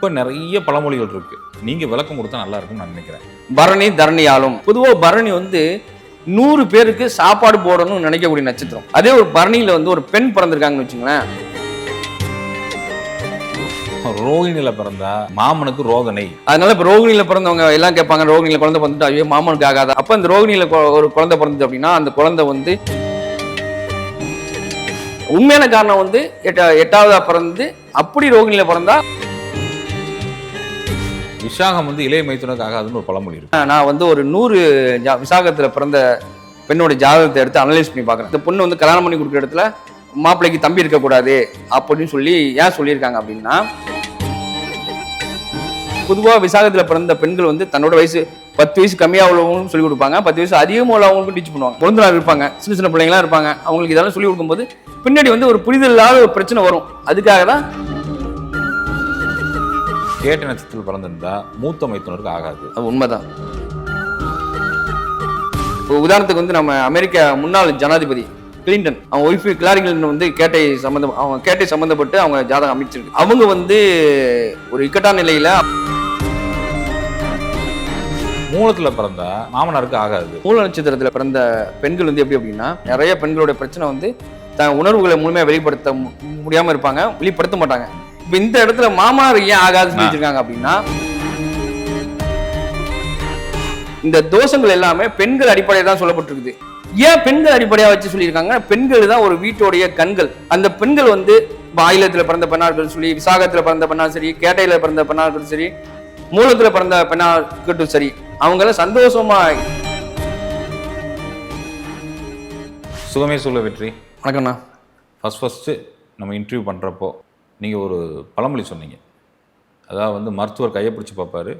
இப்போ நிறைய பழமொழிகள் இருக்கு. நீங்க விளக்கம் கொடுத்தா நல்லா இருக்கும்னு நான் நினைக்கிறேன். பரணி தரணி ஆளும் பொதுவாக பரணி வந்து நூறு பேருக்கு சாப்பாடு போடணும்னு நினைக்கக்கூடிய நட்சத்திரம். அதே ஒரு பரணியில வந்து ஒரு பெண் பிறந்திருக்காங்கன்னு வச்சுங்களேன். ரோகிணியில பிறந்தா மாமனுக்கு ரோதனை அதனால இப்போ ரோகிணியில பிறந்தவங்க எல்லாம் கேட்பாங்க ரோகிணியில குழந்தை பிறந்துட்டு ஐயோ மாமனுக்கு ஆகாது? அப்போ இந்த ரோகிணியில ஒரு குழந்தை பிறந்தது அப்படின்னா அந்த குழந்தை வந்து உண்மையான காரணம் வந்து எட்ட எட்டாவதா பிறந்து அப்படி ரோகிணியில பிறந்தா விசாகம் வந்து இளைய மைத்துனக்கு ஆகாதுன்னு ஒரு பழமொழி இருக்கு. நான் வந்து ஒரு நூறு ஜா பிறந்த பெண்ணோட ஜாதகத்தை எடுத்து அனலைஸ் பண்ணி பார்க்குறேன். இந்த பொண்ணு வந்து கல்யாணம் பண்ணி கொடுக்குற இடத்துல மாப்பிள்ளைக்கு தம்பி இருக்கக்கூடாது அப்படின்னு சொல்லி ஏன் சொல்லியிருக்காங்க அப்படின்னா பொதுவாக விசாகத்தில் பிறந்த பெண்கள் வந்து தன்னோட வயசு பத்து வயசு கம்மியாக உள்ளவங்களும் சொல்லி கொடுப்பாங்க. பத்து வயசு அதிகமாக உள்ளவங்களுக்கும் டீச் பண்ணுவாங்க. குழந்தைலாம் இருப்பாங்க. சின்ன சின்ன பிள்ளைங்களாம் இருப்பாங்க. அவங்களுக்கு இதெல்லாம் சொல்லி கொடுக்கும்போது பின்னாடி வந்து ஒரு புரிதல் இல்லாத ஒரு பிரச்சனை வரும். அதுக்காக தான் கேட்ட நட்சத்திரத்தில் பிறந்திருந்தா மூத்த மைத்துனருக்கு ஆகாது. அது உண்மைதான். இப்போ உதாரணத்துக்கு வந்து நம்ம அமெரிக்கா முன்னாள் ஜனாதிபதி கிளின்டன் அவங்க ஒய்ஃப் கிளாரி கிளின்டன் வந்து கேட்டை சம்பந்தம் அவங்க கேட்டை சம்பந்தப்பட்டு அவங்க ஜாதகம் அமைச்சிருக்கு. அவங்க வந்து ஒரு இக்கட்டான நிலையில மூலத்துல பிறந்தா மாமனாருக்கு ஆகாது. மூல நட்சத்திரத்துல பிறந்த பெண்கள் வந்து எப்படி அப்படின்னா நிறைய பெண்களோட பிரச்சனை வந்து தன் உணர்வுகளை முழுமையா வெளிப்படுத்த மு- முடியாம இருப்பாங்க வெளிப்படுத்த மாட்டாங்க. இப்போ இந்த இடத்துல மாமனார் ஏன் ஆகாதுன்னு சொல்லி வச்சிருக்காங்க அப்படின்னா இந்த தோஷங்கள் எல்லாமே பெண்கள் அடிப்படையில் தான் சொல்லப்பட்டிருக்குது. ஏன் பெண்கள் அடிப்படையா வச்சு சொல்லியிருக்காங்க? பெண்கள் தான் ஒரு வீட்டோடைய கண்கள். அந்த பெண்கள் வந்து ஆயிலத்தில் பிறந்த பெண்ணா இருக்கட்டும் சரி விசாகத்தில் பிறந்த பெண்ணா சரி கேட்டையில பிறந்த பெண்ணா இருக்கட்டும் சரி மூலத்தில் பிறந்த பெண்ணா இருக்கட்டும் சரி அவங்கள சந்தோஷமா சுகமே சொல்ல வெற்றி. வணக்கம்ண்ணா. ஃபஸ்ட் ஃபஸ்ட்டு நம்ம இன்டர்வியூ பண்ணுறப்போ நீங்கள் ஒரு பழமொழி சொன்னீங்க. அதாவது வந்து மருத்துவர் கையை பிடிச்சி பார்ப்பாரு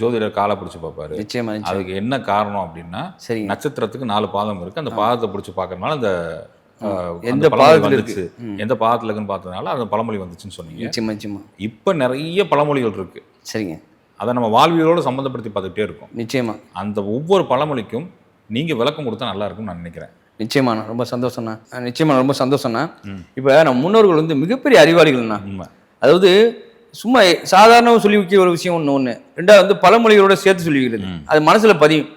ஜோதிடர் காலை பிடிச்சி பார்ப்பாரு. நிச்சயமா அதுக்கு என்ன காரணம் அப்படின்னா சரிங்க. நட்சத்திரத்துக்கு நாலு பாதம் இருக்கு. அந்த பாதத்தை பிடிச்சி பார்க்கறதுனால அந்த எந்த பாதத்துல வந்துச்சு. எந்த பாதத்துல இருக்குன்னு பார்த்ததுனால அந்த பழமொழி வந்துச்சுன்னு சொன்னீங்க. நிச்சயமா நிச்சயமா. இப்போ நிறைய பழமொழிகள் இருக்கு. சரிங்க. அதை நம்ம வாழ்வியலோட சம்மந்தப்படுத்தி பார்த்துக்கிட்டே இருக்கோம். நிச்சயமா. அந்த ஒவ்வொரு பழமொழிக்கும் நீங்க விளக்கம் கொடுத்தா நல்லா இருக்கும்னு நான் நினைக்கிறேன். நிச்சயமாண்ணா ரொம்ப சந்தோஷம்ண்ணா அஹ் நிச்சயமா ரொம்ப சந்தோஷம்ண்ணா. இப்போ நம்ம முன்னோர்கள் வந்து மிகப்பெரிய அறிவாளிகள்ண்ணா அதாவது சும்மா சாதாரண சொல்லி வைக்கிற ஒரு விஷயம் ஒன்று ஒன்று ரெண்டாவது வந்து பழமொழிகளோட சேர்த்து சொல்லி வைக்கிறது. அது மனசுல பதியும்.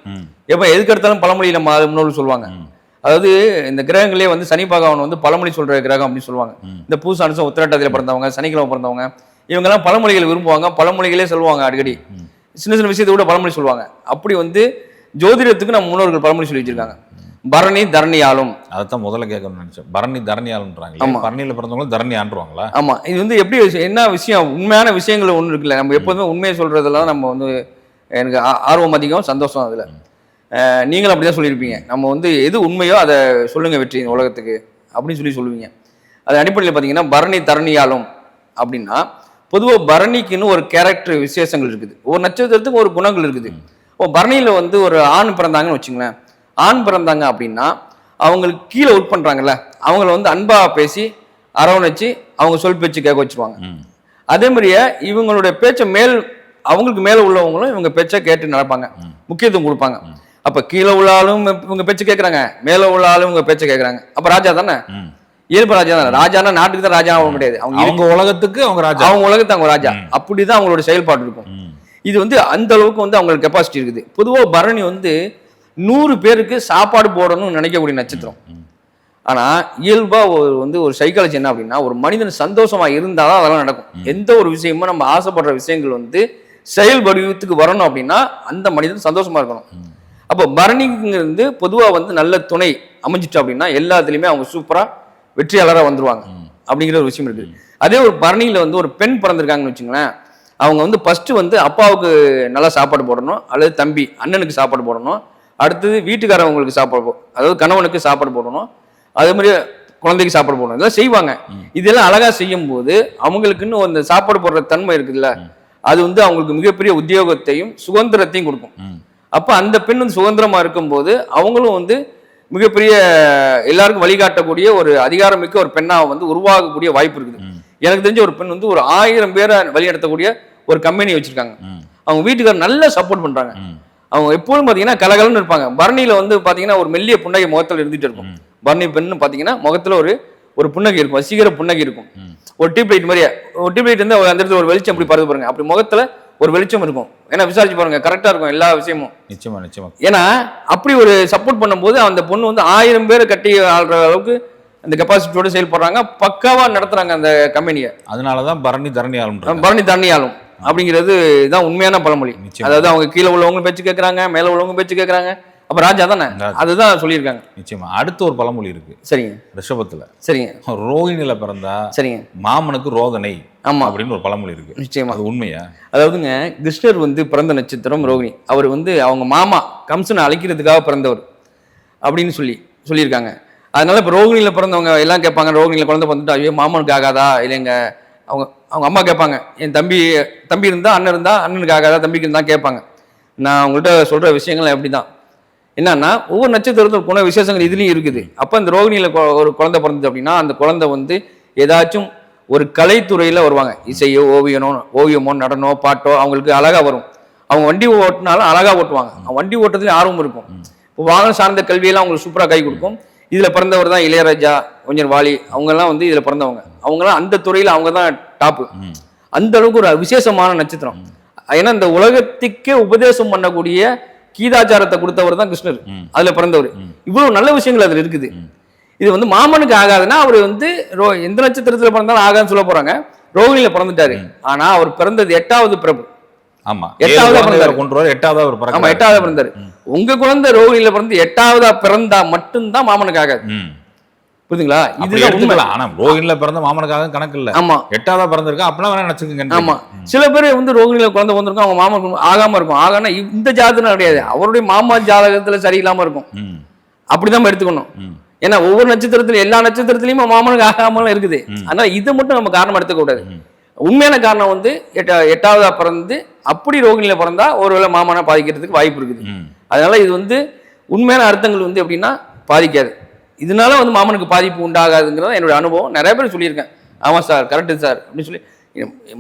எப்போ எதுக்கு எடுத்தாலும் பழமொழி நம்ம முன்னோர்கள் சொல்லுவாங்க. அதாவது இந்த கிரகங்களே வந்து சனி பகவான் வந்து பழமொழி சொல்ற கிரகம் அப்படின்னு சொல்லுவாங்க. இந்த பூச அனுசம் உத்திரட்டாதியில் பிறந்தவங்க சனிக்கிழமை பிறந்தவங்க இவங்கெல்லாம் பழமொழிகள் விரும்புவாங்க. பழமொழிகளே சொல்லுவாங்க அடிக்கடி. சின்ன சின்ன விஷயத்தை கூட பழமொழி சொல்லுவாங்க. அப்படி வந்து ஜோதிடத்துக்கு நம்ம முன்னோர்கள் பழமொழி சொல்லி வச்சிருக்காங்க. பரணி தரணி ஆளும் அதைத்தான் முதல்ல கேட்கணும்னு நினைச்சேன். பரணி தரணியாளன்றாங்களே ஆமா. பரணியில் பிறந்தவங்களும் தரணி ஆண்டுருவாங்களா ஆமா. இது வந்து எப்படி என்ன விஷயம்? உண்மையான விஷயங்கள் ஒன்று இருக்குல்ல. நம்ம எப்போதுமே உண்மையை சொல்றதெல்லாம் நம்ம வந்து எனக்கு ஆர்வம் அதிகம் சந்தோஷம் அதுல. நீங்களும் அப்படிதான் சொல்லியிருப்பீங்க. நம்ம வந்து எது உண்மையோ அதை சொல்லுங்க வெற்றி இந்த உலகத்துக்கு அப்படின்னு சொல்லி சொல்லுவீங்க. அது அடிப்படையில் பார்த்தீங்கன்னா பரணி தரணியாலும் அப்படின்னா பொதுவாக பரணிக்குன்னு ஒரு கேரக்டர் விசேஷங்கள் இருக்குது. ஒரு நட்சத்திரத்துக்கு ஒரு குணங்கள் இருக்குது. இப்போ பரணியில் வந்து ஒரு ஆண் பிறந்தாங்கன்னு வச்சுங்களேன். ஆண் பிறந்தாங்க அப்படின்னா அவங்களுக்கு கீழே ஒர்க் பண்ணுறாங்கல்ல அவங்கள வந்து அன்பா பேசி அரவணைச்சு அவங்க சொல் பேச்சு கேட்க வச்சிருவாங்க. அதே மாதிரியே இவங்களுடைய பேச்சை மேல் அவங்களுக்கு மேலே உள்ளவங்களும் இவங்க பேச்சை கேட்டு நடப்பாங்க. முக்கியத்துவம் கொடுப்பாங்க. அப்ப கீழே உள்ள ஆளும் இவங்க பேச்சு கேட்கறாங்க மேலே உள்ள ஆளும் இவங்க பேச்சை கேட்கறாங்க. அப்ப ராஜா தானே? இயல்பு ராஜா தானே? ராஜானா நாட்டுக்கு தான் ராஜா ஆக முடியாது. அவங்க அவங்க உலகத்துக்கு அவங்க ராஜா. அவங்க உலகத்து அவங்க ராஜா. அப்படிதான் அவங்களோட செயல்பாடு இருக்கும். இது வந்து அந்த அளவுக்கு வந்து அவங்களுக்கு கெப்பாசிட்டி இருக்குது. பொதுவாக பரணி வந்து நூறு பேருக்கு சாப்பாடு போடணும்னு நினைக்கக்கூடிய நட்சத்திரம். ம். ஆனா இயல்பா ஒரு வந்து ஒரு சைக்காலஜி என்ன அப்படின்னா ஒரு மனிதன் சந்தோஷமா இருந்தாதான் அதெல்லாம் நடக்கும். எந்த ஒரு விஷயமும் நம்ம ஆசைப்படுற விஷயங்கள் வந்து செயல் வடிவத்துக்கு வரணும் அப்படின்னா அந்த மனிதன் சந்தோஷமா இருக்கணும். அப்போ பரணிங்கிறது பொதுவா வந்து நல்ல துணை அமைஞ்சிட்டு அப்படின்னா எல்லாத்துலயுமே அவங்க சூப்பரா வெற்றியாளரா வந்துருவாங்க. அப்படிங்கிற ஒரு விஷயம் இருக்குது அதே ஒரு பரணியில வந்து ஒரு பெண் பிறந்திருக்காங்கன்னு வச்சுங்களேன் அவங்க வந்து ஃபர்ஸ்ட் வந்து அப்பாவுக்கு நல்லா சாப்பாடு போடணும் அல்லது தம்பி அண்ணனுக்கு சாப்பாடு போடணும் அடுத்தது வீட்டுக்காரவங்களுக்கு சாப்பாடு போ அதாவது கணவனுக்கு சாப்பாடு போடணும். அதே மாதிரி குழந்தைக்கு சாப்பாடு போடணும். இதெல்லாம் செய்வாங்க. இதெல்லாம் அழகா செய்யும் போது அவங்களுக்குன்னு அந்த சாப்பாடு போடுற தன்மை இருக்குல்ல அது வந்து அவங்களுக்கு மிகப்பெரிய உத்தியோகத்தையும் சுதந்திரத்தையும் கொடுக்கும். அப்ப அந்த பெண் வந்து சுதந்திரமா இருக்கும்போது அவங்களும் வந்து மிகப்பெரிய எல்லாருக்கும் வழிகாட்டக்கூடிய ஒரு அதிகாரமிக்க ஒரு பெண்ணா வந்து உருவாகக்கூடிய வாய்ப்பு இருக்குது. எனக்கு தெரிஞ்ச ஒரு பெண் வந்து ஒரு ஆயிரம் பேரை வழிநடத்தக்கூடிய ஒரு கம்பெனி வச்சிருக்காங்க. அவங்க வீட்டுக்காரர் நல்லா சப்போர்ட் பண்றாங்க. அவங்க எப்போதும் பாத்தீங்கன்னா கலகலன்னு இருப்பாங்க. பரணியில வந்து பாத்தீங்கன்னா ஒரு மெல்லிய புன்னகை முகத்துல இருந்துட்டு இருக்கும். பரணி பெண்ணு பாத்தீங்கன்னா முகத்துல ஒரு ஒரு புன்னகை இருக்கும். வசீகர புன்னகை இருக்கும். ஒரு டியூப் லைட் மாதிரியே ஒரு டியூப் லைட் வந்து அந்த இடத்துல ஒரு வெளிச்சம் அப்படி பறந்து பாருங்க. அப்படி முகத்துல ஒரு வெளிச்சம் இருக்கும். ஏன்னா விசாரிச்சு பாருங்க கரெக்டா இருக்கும் எல்லா விஷயமும். நிச்சயமா நிச்சயமா. ஏன்னா அப்படி ஒரு சப்போர்ட் பண்ணும்போது அந்த பொண்ணு வந்து ஆயிரம் பேரை கட்டி ஆள்ற அளவுக்கு அந்த கெப்பாசிட்டியோட செயல்படுறாங்க. பக்காவா நடத்துறாங்க அந்த கம்பெனியை. அதனால தான் பரணி தரணி ஆளுன்ற பரணி தண்ணியாலும் அப்படிங்கிறது தான் உண்மையான பழமொழி. நிச்சயமா. அதாவது அவங்க கீழே உள்ளவங்க பேச்சு கேட்கறாங்க மேல உள்ளவங்க பேச்சு கேட்கறாங்க அப்ப ராஜா தானே. அதுதான் சொல்லியிருக்காங்க. நிச்சயமா. அடுத்து ஒரு பழமொழி இருக்கு. சரிங்க. ரிஷபத்துல. சரிங்க. ரோகிணியில பிறந்தா சரிங்க. மாமனுக்கு ரோதனை ஆமா. அப்படின்னு ஒரு பழமொழி இருக்கு. நிச்சயமா. அது உண்மையா? அதாவதுங்க கிருஷ்ணர் வந்து பிறந்த நட்சத்திரம் ரோகிணி அவர் வந்து அவங்க மாமா கம்சனை அழைக்கிறதுக்காக பிறந்தவர் அப்படின்னு சொல்லி சொல்லியிருக்காங்க. அதனால இப்போ ரோகிணியில் பிறந்தவங்க எல்லாம் கேட்பாங்க ரோகிணியில் குழந்தை பிறந்துட்டு ஐயோ மாமனுக்கு ஆகாதா இல்லைங்க. அவங்க அவங்க அம்மா கேட்பாங்க என் தம்பி தம்பி இருந்தா அண்ணன் இருந்தா அண்ணனுக்கு ஆகாதா தம்பிக்கு இருந்தா கேட்பாங்க. நான் உங்கள்கிட்ட சொல்ற விஷயங்கள் அப்படி தான் என்னன்னா ஒவ்வொரு நட்சத்திரத்தில் குண விசேஷங்கள் இதுலேயும் இருக்குது. அப்போ இந்த ரோகிணியில் ஒரு குழந்தை பிறந்தது அப்படின்னா அந்த குழந்தை வந்து ஏதாச்சும் ஒரு கலைத்துறையில் வருவாங்க. இசையோ ஓவியனோ ஓவியமோ நடனோ பாட்டோ அவங்களுக்கு அழகா வரும். அவங்க வண்டி ஓட்டினாலும் அழகா ஓட்டுவாங்க. அவங்க வண்டி ஓட்டுறதுல ஆர்வம் இருக்கும். இப்போ வாகனம் சார்ந்த கல்வியெல்லாம் அவங்களுக்கு சூப்பராக கை கொடுக்கும். இதில் பிறந்தவர் தான் இளையராஜா கொஞ்சம் வாலி அவங்கெல்லாம் வந்து இதில் பிறந்தவங்க. அவங்கெல்லாம் அந்த துறையில் அவங்க தான் டாப்பு. அந்த அளவுக்கு ஒரு விசேஷமான நட்சத்திரம். ஏன்னா இந்த உலகத்துக்கே உபதேசம் பண்ணக்கூடிய கீதாச்சாரத்தை கொடுத்தவர் தான் கிருஷ்ணர். அதுல பிறந்தவர். இவ்வளவு நல்ல விஷயங்கள் அதுல இருக்குது. இது வந்து மாமனுக்கு ஆகாதுன்னா அவர் வந்து ரோ- எந்த நட்சத்திரத்துல பிறந்தாலும் ஆகாதுன்னு சொல்ல போறாங்க. ரோகிணியில பிறந்துட்டாரு. ஆனா அவர் பிறந்தது எட்டாவது பிரபு. ஆமா. எட்டாவதா பிறந்தாரு. கொண்டு எட்டாவது ஆமா எட்டாவதா பிறந்தாரு. உங்க குழந்தை ரோகிணியில பிறந்து எட்டாவதா பிறந்தா மட்டும்தான் மாமனுக்கு ஆகாது. புரியுதுங்களா? இதுதான் உண்மை. ஆனா ரோகிணில பிறந்த மாமனுக்காக கணக்கு இல்ல. ஆமா. எட்டாவதா பிறந்திருக்கா? அப்பெல்லாம் வேணா நினைச்சுக்கங்க ஆமா. சில பேர் வந்து ரோகிணியில குழந்தை வந்திருக்கும் அவங்க மாமனுக்கு ஆகாம இருக்கும். ஆகானா இந்த ஜாதகம் கிடையாது. அவருடைய மாமா ஜாதகத்துல சரியில்லாம இருக்கும். அப்படிதான் எடுத்துக்கணும். ஏன்னா ஒவ்வொரு நட்சத்திரத்துல எல்லா நட்சத்திரத்திலயுமே மாமனுக்கு ஆகாமலாம் இருக்குது. அதனால இதை மட்டும் நம்ம காரணம் எடுத்துக்க கூடாது ம். உண்மையான காரணம் வந்து எட்டா எட்டாவதா பிறந்து அப்படி ரோகிணியில பிறந்தா ஒருவேளை மாமனை பாதிக்கிறதுக்கு வாய்ப்பு இருக்குது. அதனால இது வந்து உண்மையான அர்த்தங்கள் வந்து எப்படின்னா பாதிக்காது. இதனால வந்து மாமனுக்கு பாதிப்பு உண்டாகாதுங்கிறத என்னோட அனுபவம். நிறைய பேர் சொல்லியிருக்கேன். ஆமாம் சார் கரெக்டு சார் அப்படின்னு சொல்லி.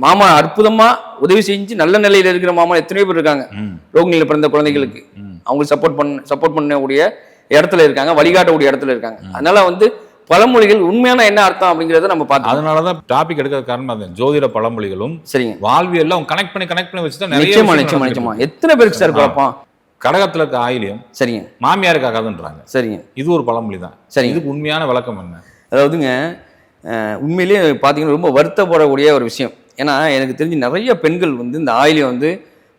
மாமா அற்புதமா உதவி செஞ்சு நல்ல நிலையில இருக்கிற மாமா எத்தனையோ பேர் இருக்காங்க. ரோகிணியில பிறந்த குழந்தைகளுக்கு. அவங்களுக்கு சப்போர்ட் பண்ண சப்போர்ட் பண்ணக்கூடிய இடத்துல இருக்காங்க வழிகாட்டக்கூடிய இடத்துல இருக்காங்க. அதனால வந்து பழமொழிகள் உண்மையான என்ன அர்த்தம் அப்படிங்கறத நம்ம பார்த்தோம் அதனாலதான் டாபிக் எடுக்கிற காரணம் அது ஜோதிட பழமொழிகளும் சரிங்க. வாழ்வியல்ல அவங்க கனெக்ட் பண்ணி கனெக்ட் பண்ணி வச்சுதான் நிறைய நிச்சயமா நிச்சயமா நிச்சயமா. எத்தனை பேருக்கு சார் குழப்பம். கடகத்துல இருக்க ஆயிலியம் சரிங்க. மாமியாருக்கு ஆகாதுன்றாங்க சரிங்க. இது ஒரு பழமொழி தான் சரிங்க. இதுக்கு உண்மையான விளக்கம் என்ன? அதாவதுங்க உண்மையிலேயே பார்த்தீங்கன்னா ரொம்ப வருத்தப்படக்கூடிய ஒரு விஷயம். ஏன்னா எனக்கு தெரிஞ்சு நிறைய பெண்கள் வந்து இந்த ஆயிலியம் வந்து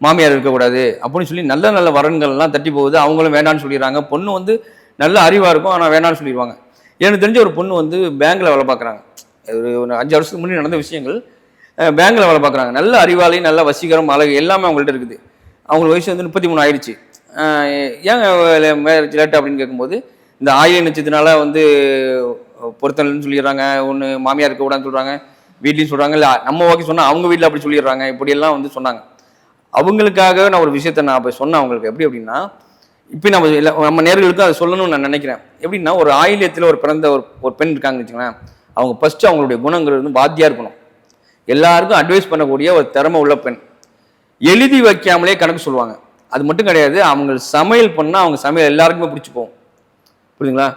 மாமியார் இருக்கக்கூடாது அப்படின்னு சொல்லி நல்ல நல்ல வரன்கள்லாம் தட்டி போகுது. அவங்களும் வேண்டாம்னு சொல்லிடுறாங்க. பொண்ணு வந்து நல்ல அறிவாக இருக்கும் ஆனால் வேணாம்னு சொல்லிடுவாங்க. எனக்கு தெரிஞ்ச ஒரு பொண்ணு வந்து பேங்க்கில் வேலை பார்க்குறாங்க ஒரு ஒரு அஞ்சு வருஷத்துக்கு முன்னாடி நடந்த விஷயங்கள் பேங்க்கில் வேலை பார்க்குறாங்க நல்ல அறிவாளி நல்ல வசீகரம் அழகு எல்லாமே அவங்கள்ட்ட இருக்குது. அவங்களுக்கு வயசு வந்து முப்பத்தி மூணு ஆயிடுச்சு. ஏங்க மேரேஜ் லேட் அப்படின்னு கேட்கும்போது இந்த ஆயுள் நிச்சயத்தினால வந்து பொருத்தல்னு சொல்லிடுறாங்க ஒன்று மாமியார் இருக்க கூடாதுன்னு சொல்கிறாங்க வீட்லேயும் சொல்கிறாங்க இல்லை நம்ம ஓகே சொன்னால் அவங்க வீட்டில் அப்படி சொல்லிடுறாங்க இப்படியெல்லாம் வந்து சொன்னாங்க. அவங்களுக்காக நான் ஒரு விஷயத்த நான் இப்போ சொன்னேன் அவங்களுக்கு. எப்படி அப்படின்னா இப்போ நம்ம இல்லை நம்ம நேர்களுக்கும் அதை சொல்லணும்னு நான் நினைக்கிறேன். எப்படின்னா ஒரு ஆயிலியத்தில் ஒரு பிறந்த ஒரு ஒரு பெண் இருக்காங்கன்னு வச்சுக்கோங்களேன் அவங்க ஃபஸ்ட்டு அவங்களுடைய குணங்கள் வந்து பாத்தியாக இருக்கணும் எல்லாருக்கும் அட்வைஸ் பண்ணக்கூடிய ஒரு திறமை உள்ள பெண். எழுதி வைக்காமலே கணக்கு சொல்லுவாங்க. அது மட்டும் கிடையாது அவங்க சமையல் பண்ணால் அவங்க சமையல் எல்லாருக்குமே பிடிச்சி போகும் புரியுதுங்களா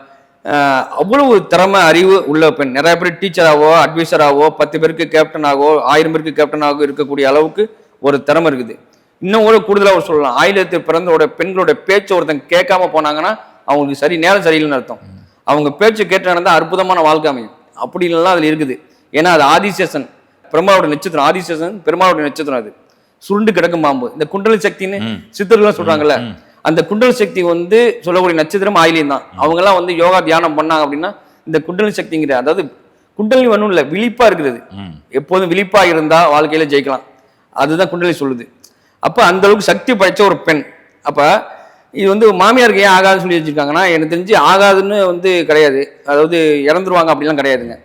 அவ்வளவு திறமை அறிவு உள்ள பெண். நிறைய பேர் டீச்சராகவோ அட்வைசராகவோ பத்து பேருக்கு கேப்டனாகவோ ஆயிரம் பேருக்கு கேப்டனாகவோ இருக்கக்கூடிய அளவுக்கு ஒரு திறமை இருக்குது. இன்னும் கூட கூடுதலாக ஒரு சொல்லலாம். ஆயிரத்து பிறந்தோட பெண்களோட பேச்சை ஒருத்தன் கேட்காம போனாங்கன்னா அவங்களுக்கு சரி நேரம் சரியில்லைன்னு அர்த்தம். அவங்க பேச்சு கேட்டு நடந்தால் அற்புதமான வாழ்க்கை அமையும். அப்படின்லாம் அதில் இருக்குது. ஏன்னா அது ஆதிசேஷன். பெருமாளோட நட்சத்திரம் ஆதிசேஷன் பெருமாளோட நட்சத்திரம் அது. சுருண்டு கிடக்கும் பாம்பு. இந்த குண்டலி சக்தின்னு ம். சித்தர்கள்லாம் சொல்றாங்கல்ல. அந்த குண்டல் சக்தி வந்து சொல்லக்கூடிய நட்சத்திரம் ஆயிலியம் தான். அவங்க எல்லாம் வந்து யோகா தியானம் பண்ணாங்க அப்படின்னா இந்த குண்டலி சக்திங்கிற அதாவது குண்டலி ஒன்றும் இல்லை விழிப்பா இருக்கிறது எப்போதும் விழிப்பா இருந்தா வாழ்க்கையில ஜெயிக்கலாம். அதுதான் குண்டலி சொல்லுது. அப்ப அந்த அளவுக்கு சக்தி படைச்ச ஒரு பெண். அப்ப இது வந்து மாமியாருக்கு ஏன் ஆகாதுன்னு சொல்லி வச்சிருக்காங்கன்னா எனக்கு தெரிஞ்சு ஆகாதுன்னு வந்து கிடையாது. அதாவது இறந்துருவாங்க அப்படிலாம் கிடையாதுங்க.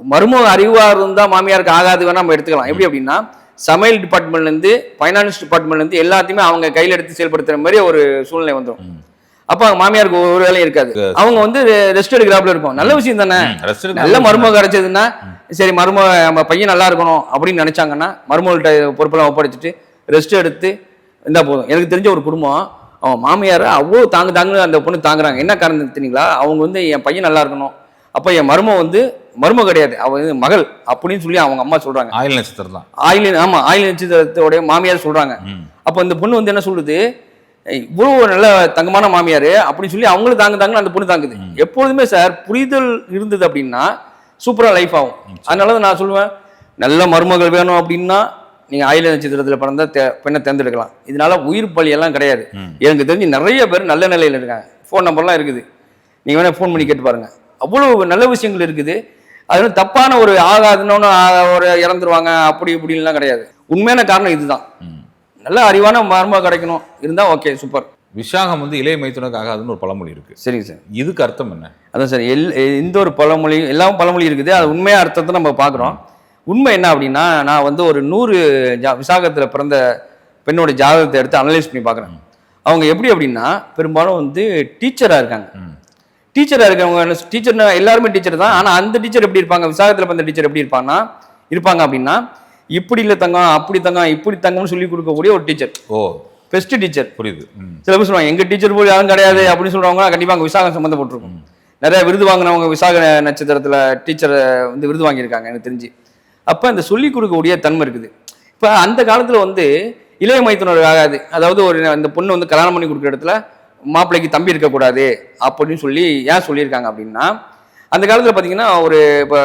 மருமக அறிவா இருந்தா மாமியாருக்கு ஆகாது வேணா நம்ம எடுத்துக்கலாம். எப்படி அப்படின்னா சமையல் டிபார்ட்மெண்ட்ல இருந்து ஃபைனான்ஸ் டிபார்ட்மெண்ட்ல இருந்து எல்லாத்தையுமே அவங்க கையில எடுத்து செயல்படுத்துற மாதிரி ஒரு சூழ்நிலை வந்துடும். அப்ப அவங்க மாமியாருக்கு ஒரு வேலையும் இருக்காது. அவங்க வந்து ரெஸ்ட் எடுக்கிறாப்புல இருக்கும் நல்ல விஷயம் தானே? நல்ல மருமக கிடைச்சதுன்னா சரி மருமக நம்ம பையன் நல்லா இருக்கணும் அப்படின்னு நினைச்சாங்கன்னா மருமகள்கிட்ட பொறுப்பெல்லாம் ஒப்படைச்சிட்டு ரெஸ்ட் எடுத்து இருந்தா போதும். எனக்கு தெரிஞ்ச ஒரு குடும்பம் அவன் மாமியார் அவ்வளோ தாங்க தாங்க அந்த பொண்ணு தாங்குறாங்க. என்ன காரணம் தெரியுங்களா? அவங்க வந்து என் பையன் நல்லா இருக்கணும். அப்ப என் மருமக வந்து மரும கிடையாது அவ வந்து மகள் அப்படின்னு சொல்லி அவங்க அம்மா சொல்றாங்க. ஆயில் நட்சத்திரம் தான். ஆயிலின் ஆமா ஆயிலின் நட்சத்திரத்தோடைய மாமியார் சொல்றாங்க. அப்ப இந்த பொண்ணு வந்து என்ன சொல்லுது? "ஏய், இவ்வளவு நல்ல தங்கமான மாமியார் அப்படின்னு சொல்லி அவங்களும் தாங்க தாங்கன்னு அந்த பொண்ணு தாங்குது. எப்பொழுதுமே சார் புரிதல் இருந்தது அப்படின்னா சூப்பரா லைஃப் ஆகும். அதனால தான் நான் சொல்லுவேன் நல்ல மருமகள் வேணும் அப்படின்னா நீங்க ஆயில நட்சத்திரத்துல பிறந்த தே- பெண்ணை தேர்ந்தெடுக்கலாம். இதனால உயிர் பலி எல்லாம் கிடையாது. எனக்கு தெரிஞ்சு நிறைய பேர் நல்ல நிலையில இருக்காங்க. ஃபோன் நம்பர்லாம் இருக்குது. நீங்க வேணா ஃபோன் பண்ணி கேட்டு பாருங்க. அவ்வளவு நல்ல விஷயங்கள் இருக்குது. அது தப்பான ஒரு ஆகாதுன்னு ஒரு இறந்துருவாங்க அப்படி இப்படின்லாம் கிடையாது. உண்மையான காரணம் இதுதான். நல்ல அறிவான மருமக கிடைக்கணும். இருந்தா ஓகே சூப்பர். விஷாகம் வந்து இளைய மைத்துனருக்கு ஆகாதுன்னு ஒரு பழமொழி இருக்கு. சரிங்க சார். இதுக்கு அர்த்தம் என்ன? அதான் சார் எல் எந்த ஒரு பழமொழி எல்லாமே பழமொழி இருக்குது. அது உண்மையா அர்த்தத்தை நம்ம பார்க்குறோம். உண்மை என்ன அப்படின்னா நான் வந்து ஒரு நூறு ஜா விசாகத்தில் பிறந்த பெண்ணோட ஜாதகத்தை எடுத்து அனலைஸ் பண்ணி பார்க்குறேன். அவங்க எப்படி அப்படின்னா பெரும்பாலும் வந்து டீச்சராக இருக்காங்க. டீச்சராக இருக்கவங்க டீச்சர்னா எல்லாருமே டீச்சர் தான். ஆனால் அந்த டீச்சர் எப்படி இருப்பாங்க? விசாகத்தில் பிறந்த டீச்சர் எப்படி இருப்பாங்கன்னா இருப்பாங்க அப்படின்னா இப்படி இல்லை தங்கம் அப்படி தங்கம் இப்படி தங்கம்னு சொல்லி கொடுக்கக்கூடிய ஒரு டீச்சர். ஓ. Best teacher. புரியுது. சில பேர் சொல்லுவாங்க எங்க டீச்சர் போல் யாரும் கிடையாது அப்படின்னு சொல்றவங்க கண்டிப்பா அங்க விசாகம் சம்மந்தப்பட்டிருக்கும். நிறைய விருது வாங்கினவங்க விசாக நட்சத்திரத்துல டீச்சரை வந்து விருது வாங்கியிருக்காங்க எனக்கு தெரிஞ்சு. அப்ப இந்த சொல்லி கொடுக்கக்கூடிய தன்மை இருக்குது. இப்ப அந்த காலத்துல வந்து இளைய மைத்துனர் ஆகாது அதாவது ஒரு அந்த பொண்ணு வந்து கல்யாணம் பண்ணி கொடுக்குற இடத்துல மாப்பிள்ளைக்கு தம்பி இருக்கக்கூடாது அப்படின்னு சொல்லி ஏன் சொல்லியிருக்காங்க அப்படின்னா அந்த காலத்துல பாத்தீங்கன்னா ஒரு இப்போ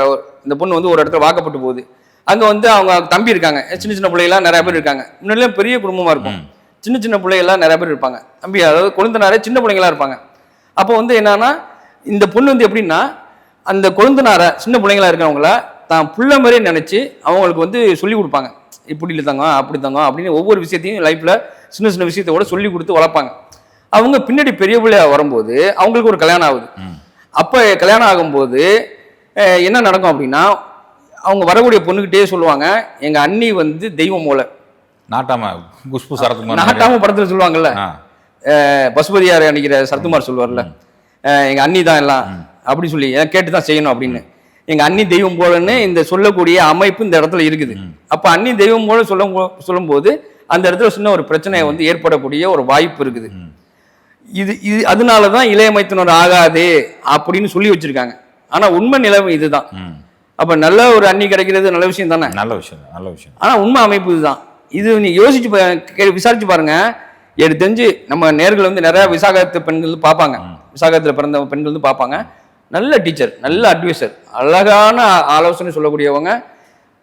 இந்த பொண்ணு வந்து ஒரு இடத்துல வாக்கப்பட்டு போகுது. அங்க வந்து அவங்க தம்பி இருக்காங்க. சின்ன சின்ன பிள்ளைகள்லாம் நிறைய பேர் இருக்காங்க. முன்னாடிலாம் பெரிய குடும்பமா இருக்கும். சின்ன சின்ன பிள்ளைகள்லாம் நிறைய பேர் இருப்பாங்க. தம்பி அதாவது கொழுந்தனாரே சின்ன பிள்ளைங்களா இருப்பாங்க. அப்போ வந்து என்னன்னா இந்த பொண்ணு வந்து எப்படின்னா அந்த கொழுந்தனார சின்ன பிள்ளைங்களா இருக்கிறவங்கள தான் புள்ள மாதிரியே நினைச்சு அவங்களுக்கு வந்து சொல்லி கொடுப்பாங்க. இப்படி இல்லை தங்கம் அப்படி தங்கம் அப்படின்னு ஒவ்வொரு விஷயத்தையும் லைஃப்ல சின்ன சின்ன விஷயத்தை கூட சொல்லி கொடுத்து வளர்ப்பாங்க. அவங்க பின்னாடி பெரிய பிள்ளையா வரும்போது அவங்களுக்கு ஒரு கல்யாணம் ஆகுது. அப்போ கல்யாணம் ஆகும்போது என்ன நடக்கும் அப்படின்னா அவங்க வரக்கூடிய பொண்ணுகிட்டே சொல்லுவாங்க எங்க அண்ணி வந்து தெய்வம் போல. நாட்டாம குஷ்பு சரத்குமார் நாட்டாம படத்துல சொல்லுவாங்கல்ல. பசுபதியார் அன்னைக்கிற சரத்குமார் சொல்லுவார்ல. அஹ் எங்க அண்ணி தான் எல்லாம். அப்படி சொல்லி ஏன் கேட்டு தான் செய்யணும் அப்படின்னு. எங்க அண்ணி தெய்வம் போலன்னு இந்த சொல்லக்கூடிய அமைப்பு இந்த இடத்துல இருக்குது. அப்ப அண்ணி தெய்வம் போல சொல்லும் சொல்லும்போது அந்த இடத்துல சின்ன ஒரு பிரச்சனை வந்து ஏற்படக்கூடிய ஒரு வாய்ப்பு இருக்குது. இது இது அதனால தான் இளைய மைத்துனர் ஆகாது அப்படின்னு சொல்லி வச்சிருக்காங்க. ஆனா உண்மை நிலைமை இதுதான். அப்ப நல்ல ஒரு அண்ணி கிடைக்கிறது நல்ல விஷயம் தானே? நல்ல விஷயம் நல்ல விஷயம். ஆனா உண்மை அமைப்பு இதுதான். இது நீ யோசிச்சு விசாரிச்சு பாருங்க. எனக்கு தெரிஞ்சு நம்ம நேர்கள் வந்து நிறைய விசாகத்து பெண்கள் வந்து பார்ப்பாங்க விசாகத்துல பிறந்த பெண்கள் வந்து பார்ப்பாங்க. நல்ல டீச்சர் நல்ல அட்வைசர் அழகான ஆலோசனை சொல்லக்கூடியவங்க.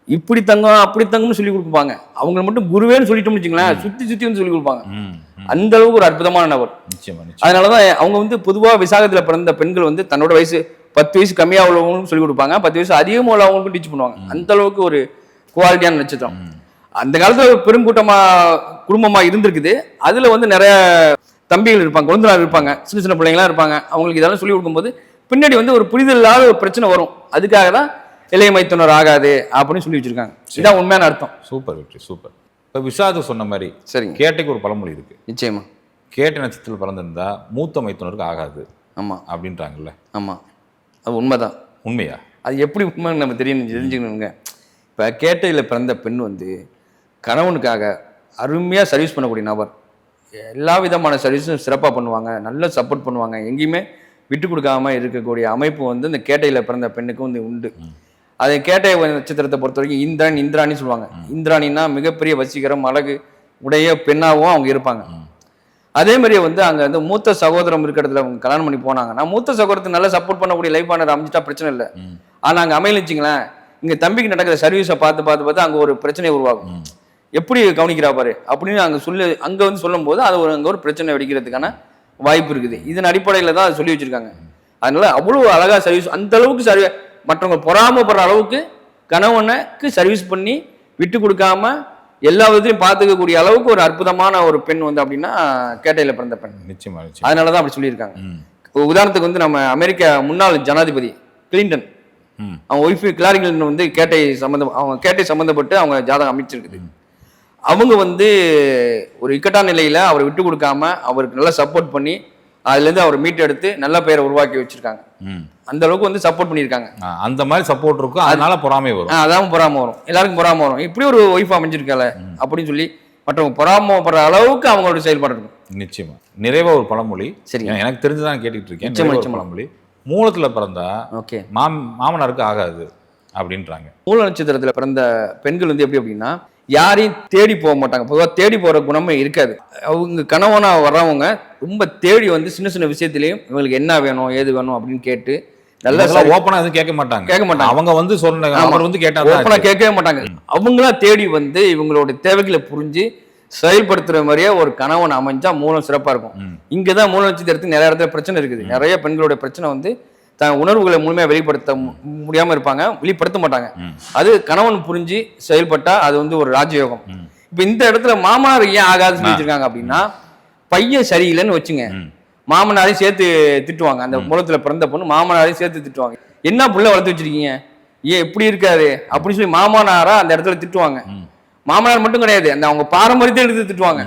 இப்படி தங்கம் அப்படி தங்கம்னு சொல்லி கொடுப்பாங்க. அவங்கள மட்டும் குருவேன்னு சொல்லிட்டோம்னு வச்சுங்களேன் சுத்தி சுத்தி வந்து சொல்லி கொடுப்பாங்க. அந்த அளவுக்கு ஒரு அற்புதமான நபர். அதனாலதான் அவங்க வந்து பொதுவா விசாகத்துல பிறந்த பெண்கள் வந்து தன்னோட வயசு பத்து வயசு கம்மியா உள்ளவங்களுக்கும் சொல்லி கொடுப்பாங்க பத்து வயசு அதிகமா உள்ளவங்களுக்கும் டீச் பண்ணுவாங்க. அந்த அளவுக்கு ஒரு குவாலிட்டியான நட்சத்திரம். அந்த காலத்துல பெருங்கூட்டமா குடும்பமா இருந்திருக்குது. அதுல வந்து நிறைய தம்பிகள் இருப்பாங்க குழந்தைகள் இருப்பாங்க சின்ன சின்ன பிள்ளைங்களாம் இருப்பாங்க. அவங்களுக்கு இதெல்லாம் சொல்லி கொடுக்கும்போது பின்னாடி வந்து ஒரு புரிதல் இல்லாத ஒரு பிரச்சனை வரும். அதுக்காக தான் இளைய மைத்துனர் ஆகாது அப்படின்னு சொல்லி வச்சிருக்காங்க. இதான் உண்மையான அர்த்தம். சூப்பர் வெற்றி சூப்பர். இப்போ விசாது சொன்ன மாதிரி சரிங்க. கேட்டைக்கு ஒரு பழமொழி இருக்கு. நிச்சயமா. கேட்டை நட்சத்திரத்தில் பிறந்திருந்தா மூத்த மைத்துனருக்கு ஆகாது. ஆமா. அப்படின்றாங்கல்ல. ஆமா. அது உண்மைதான். உண்மையா? அது எப்படி உண்மைன்னு நம்ம தெரியணும் தெரிஞ்சுக்கணுங்க. இப்போ கேட்டையில் பிறந்த பெண் வந்து கணவனுக்காக அருமையாக சர்வீஸ் பண்ணக்கூடிய நபர். எல்லா விதமான சர்வீஸும் சிறப்பாக பண்ணுவாங்க. நல்ல சப்போர்ட் பண்ணுவாங்க. எங்கேயுமே விட்டு கொடுக்காம இருக்கக்கூடிய அமைப்பு வந்து இந்த கேட்டையில் பிறந்த பெண்ணுக்கு வந்து உண்டு. அது கேட்டை நட்சத்திரத்தை பொறுத்த வரைக்கும் இந்திரன் இந்திராணி சொல்லுவாங்க. இந்திராணின்னா மிகப்பெரிய வசீகரம் அழகு உடைய பெண்ணாகவும் அவங்க இருப்பாங்க. அதே மாதிரியே வந்து அங்க வந்து மூத்த சகோதரம் இருக்கிற இடத்துல அவங்க கல்யாணம் பண்ணி போனாங்கன்னா மூத்த சகோதரத்துக்கு நல்லா சப்போர்ட் பண்ணக்கூடிய லைஃப் பார்ட்னர் அமைஞ்சிட்டா பிரச்சனை இல்லை. ம். ஆனா அங்க அமையல வச்சுங்களேன் இங்க தம்பிக்கு நடக்கிற சர்வீஸை பார்த்து பார்த்து பார்த்து அங்க ஒரு பிரச்சனை உருவாகும். எப்படி கவனிக்கிறா பாரு? அப்படின்னு அங்க சொல்லி அங்க வந்து சொல்லும்போது அது ஒரு அங்க ஒரு பிரச்சனை வெடிக்கிறதுக்கான வாய்ப்பு இருக்குது. இதன் அடிப்படையில தான் அதை சொல்லி வச்சிருக்காங்க. அதனால அவ்வளவு அழகா சர்வீஸ் அந்த அளவுக்கு சர்வீ மற்றவங்க பொறாமப்படுற அளவுக்கு கணவனுக்கு சர்வீஸ் பண்ணி விட்டு கொடுக்காம எல்லா விதத்திலையும் பார்த்துக்கக்கூடிய அளவுக்கு ஒரு அற்புதமான ஒரு பெண் வந்து அப்படின்னா கேட்டையில பிறந்த பெண். நிச்சயமா அதனால தான் அப்படி சொல்லியிருக்காங்க. உதாரணத்துக்கு வந்து நம்ம அமெரிக்கா முன்னாள் ஜனாதிபதி கிளின்டன். அவங்க ஒய்ஃபு கிளாரி கிளின்டன் வந்து கேட்டை சம்மந்தம் அவங்க கேட்டை சம்மந்தப்பட்டு அவங்க ஜாதகம் அமைச்சிருக்குது. அவங்க வந்து ஒரு இக்கட்டான நிலையில அவரை விட்டு கொடுக்காம அவருக்கு நல்லா சப்போர்ட் பண்ணி அதுலேருந்து அவர் மீட் எடுத்து நல்ல பெயரை உருவாக்கி வச்சிருக்காங்க. அந்த அளவுக்கு வந்து சப்போர்ட் பண்ணியிருக்காங்க. அந்த மாதிரி சப்போர்ட் இருக்கும். அதனால பொறாமை வரும். அதான் பொறாம வரும். எல்லாருக்கும் பொறாம வரும். இப்படி ஒரு ஒய்ஃப் அமைஞ்சிருக்கால அப்படின்னு சொல்லி மற்றவங்க பொறாமப்படுற அளவுக்கு அவங்களோட செயல்பாடு இருக்கும். நிச்சயமா. நிறைவா ஒரு பழமொழி. ஏன்னா எனக்கு தெரிஞ்சுதான் கேட்டுட்டு இருக்கேன். பழமொழி. மூலத்துல பிறந்தா ஓகே. மாம் மாமனாருக்கு ஆகாது அப்படின்றாங்க. மூல நட்சத்திரத்துல பிறந்த பெண்கள் வந்து எப்படி அப்படின்னா யாரையும் தேடி போக மாட்டாங்க. பொதுவாக தேடி போற குணமே இருக்காது. அவங்க கணவனா வர்றவங்க ரொம்ப தேடி வந்து சின்ன சின்ன விஷயத்திலையும் இவங்களுக்கு என்ன வேணும் ஏது வேணும் அப்படின்னு கேட்டு நல்லா ஓப்பனா எதுவும் கேட்க மாட்டாங்க கேட்க மாட்டாங்க. அவங்க வந்து சொன்ன ஆமா. அவர் வந்து கேட்டா ஓப்பனா கேட்கவே மாட்டாங்க அவங்களா தேடி வந்து இவங்களோட தேவைகளை புரிஞ்சு செயல்படுத்துற மாதிரியே ஒரு கணவன் அமைஞ்சா மூலம் சிறப்பா இருக்கும். இங்கதான் மூல நட்சத்திரத்துக்கு நிறைய இடத்துல பிரச்சனை இருக்குது நிறைய பெண்களோட பிரச்சனை வந்து தன் உணர்வுகளை முழுமையா வெளிப்படுத்த முடியாம இருப்பாங்க வெளிப்படுத்த மாட்டாங்க. அது கணவன் புரிஞ்சு செயல்பட்டா அது வந்து ஒரு ராஜயோகம். இப்ப இந்த இடத்துல மாமனார் ஏன் ஆகாதுன்னு வச்சிருக்காங்க அப்படின்னா பையன் சரியில்லைன்னு வச்சுங்க. மாமனாரையும் சேர்த்து திட்டுவாங்க. அந்த மூலத்துல பிறந்த பொண்ணு மாமனாரையும் சேர்த்து திட்டுவாங்க. என்ன புள்ள வளர்த்து வச்சிருக்கீங்க? ஏன் இப்படி இருக்காரு? அப்படின்னு சொல்லி மாமனாரா அந்த இடத்துல திட்டுவாங்க. மாமனார் மட்டும் கிடையாது. அந்த அவங்க பாரம்பரியத்தை எடுத்து திட்டுவாங்க.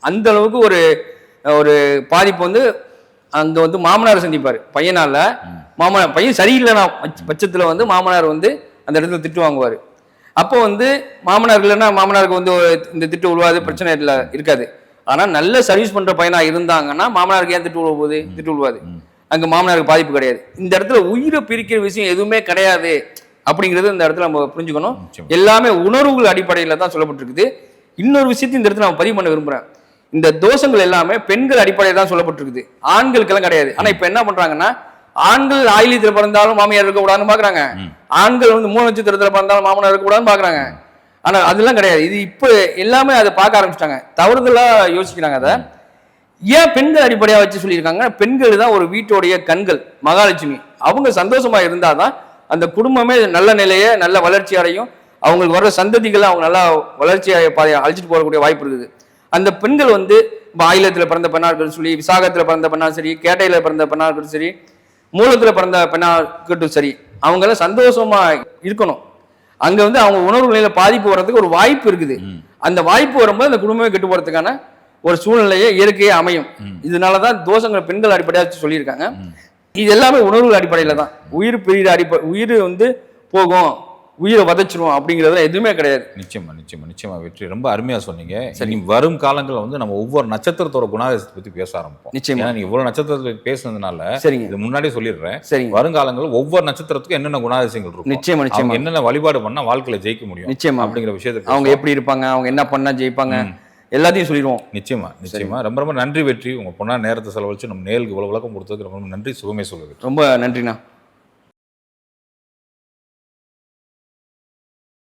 அந்த அளவுக்கு ஒரு ஒரு பாதிப்பு வந்து அங்க வந்து மாமனார் சந்திப்பாரு. பையனால மாமனார் பையன் சரியில்லைனா பட்ச- பட்சத்துல வந்து மாமனார் வந்து அந்த இடத்துல திட்டு வாங்குவாரு. அப்போ வந்து மாமனார் இல்லைன்னா மாமனாருக்கு வந்து இந்த திட்டு உருவாது பிரச்சனை இல்லை இருக்காது. ஆனா நல்ல சர்வீஸ் பண்ற பையனா இருந்தாங்கன்னா மாமனாருக்கு ஏன் திட்டு உழுவ போகுது திட்டு உழுவாது அங்க மாமனாருக்கு பாதிப்பு கிடையாது. இந்த இடத்துல உயிரை பிரிக்கிற விஷயம் எதுவுமே கிடையாது. அப்படிங்கிறது இந்த இடத்துல நம்ம புரிஞ்சுக்கணும். எல்லாமே உணர்வுகள் அடிப்படையில தான் சொல்லப்பட்டிருக்குது. இன்னொரு விஷயத்தையும் இந்த இடத்துல நான் பதிவு பண்ண விரும்புறேன். இந்த தோஷங்கள் எல்லாமே பெண்கள் அடிப்படையில் தான் சொல்லப்பட்டிருக்குது. ஆண்களுக்கெல்லாம் கிடையாது. ஆனா இப்ப என்ன பண்றாங்கன்னா ஆண்கள் ஆயிலியத்துல பிறந்தாலும் மாமியார் இருக்க கூடாதுன்னு பாக்குறாங்க ஆண்கள் வந்து மூணு நட்சத்திரத்துல பிறந்தாலும் மாமனார் இருக்க கூடாதுன்னு ஆனால் அதெல்லாம் கிடையாது. இது இப்போ எல்லாமே அதை பார்க்க ஆரம்பிச்சிட்டாங்க. தவறுதலாக யோசிக்கிறாங்க அதை. ஏன் பெண்கள் அடிப்படையாக வச்சு சொல்லியிருக்காங்க? பெண்கள் தான் ஒரு வீட்டோடைய கண்கள் மகாலட்சுமி. அவங்க சந்தோஷமாக இருந்தால் தான் அந்த குடும்பமே நல்ல நிலையை நல்ல வளர்ச்சி அடையும். அவங்களுக்கு வர்ற சந்ததிகளை அவங்க நல்லா வளர்ச்சி பாதையை அழைச்சிட்டு போகக்கூடிய வாய்ப்பு இருக்குது. அந்த பெண்கள் வந்து இப்போ ஆயிலத்தில் பிறந்த பெண்ணாக இருக்கட்டும் சொல்லி விசாகத்தில் பிறந்த பெண்ணா சரி கேட்டையில் பிறந்த பெண்ணாக இருக்கட்டும் சரி மூலத்தில் பிறந்த பெண்ணாக இருக்கட்டும் சரி அவங்கெல்லாம் சந்தோஷமாக இருக்கணும். அங்க வந்து அவங்க உணர்வு நிலையில பாதிப்பு வர்றதுக்கு ஒரு வாய்ப்பு இருக்குது. அந்த வாய்ப்பு வரும்போது அந்த குடும்பமே கெட்டு போறதுக்கான ஒரு சூழ்நிலையை இயற்கையே அமையும். இதனாலதான் தோஷங்கள் பெண்கள் அடிப்படையா வச்சு சொல்லியிருக்காங்க இது எல்லாமே உணர்வுகள் அடிப்படையில தான் உயிர் பிரிகிற அடிப்படை உயிர் வந்து போகும். உயிரை வதைச்சிரும் அப்படிங்கிறதுல எதுவுமே கிடையாது. நிச்சயமா நிச்சயமா நிச்சயமா வெற்றி. ரொம்ப அருமையா சொன்னீங்க. இனி வரும் காலங்களில் வந்து நம்ம ஒவ்வொரு நட்சத்திரத்தோட குணாதிசத்தை பத்தி பேச ஆரம்பிப்போம். நிச்சயமா. நீங்க இவ்வளவு நட்சத்திரத்தை பேசுனதுனால சரிங்க. இது முன்னாடியே சொல்லிடுறேன். சரிங்க. வருங்காலங்களில் ஒவ்வொரு நட்சத்திரத்துக்கும் என்னென்ன குணாதிசயங்கள் இருக்கும் நிச்சயமா நிச்சயமா. என்னென்ன வழிபாடு பண்ணா வாழ்க்கையில ஜெயிக்க முடியும் நிச்சயமா. அப்படிங்கிற விஷயத்தை அவங்க எப்படி இருப்பாங்க அவங்க என்ன பண்ணா ஜெயிப்பாங்க எல்லாத்தையும் சொல்லிடுவோம். நிச்சயமா நிச்சயமா. ரொம்ப ரொம்ப நன்றி வெற்றி. உங்க பொண்ணா நேரத்தை செலவழிச்சு நம்ம நேருக்கு இவ்வளவு விளக்கம் கொடுத்ததுக்கு ரொம்ப ரொம்ப நன்றி. சுகமே சொல்லுது. ரொம்ப நன்றிண்ணா.